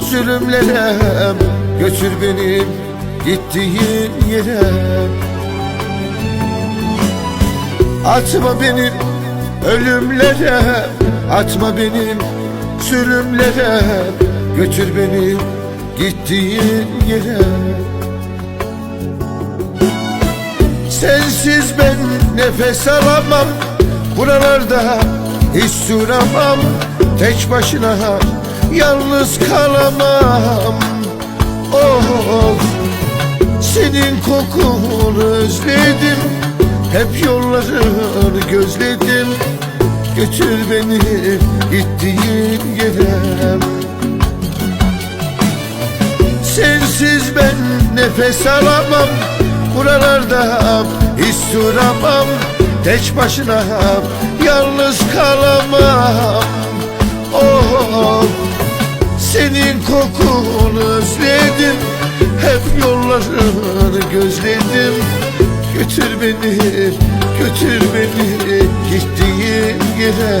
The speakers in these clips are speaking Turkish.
zulümlere Götür beni gittiğin yere. Atma beni ölümlere Atma beni zulümlere. Götür beni gittiğin yere. Sensiz ben nefes alamam. Buralarda hiç duramam. Tek başına yalnız kalamam. Oh senin kokunu özledim. Hep yollarını gözledim. Götür beni gittiğin yere. Sensiz ben nefes alamam. Buralarda hiç duramam. Tek başına yalnız kalamam Oh senin kokunu özledim Hep yollarını gözledim. Götür beni, götür beni gittiğin yere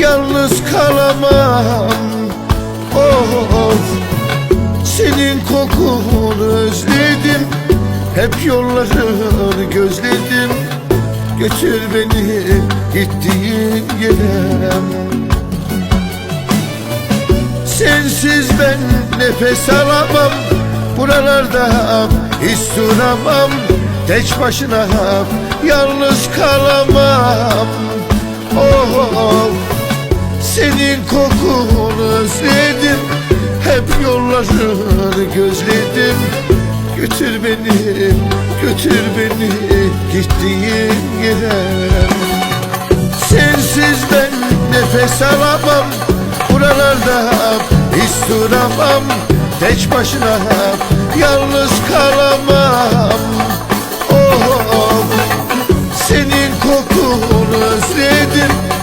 yalnız kalamam. Oh senin kokunu özledim. Hep yollarını gözledim. Götür beni gittiğin yere Sensiz ben nefes alamam. Buralarda hiç duramam. Tek başına yalnız kalamam. Oh senin kokunu özledim. Hep yollarını gözledim. Götür beni, götür beni gittiğin yere. Sensiz ben nefes alamam. Buralarda hiç duramam. Tek başına yalnız kalamam. Oh senin kokunu özledim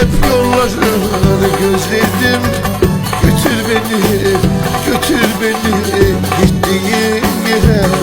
hep yollarını gözledim Götür beni, götür beni. Gittiğin yere.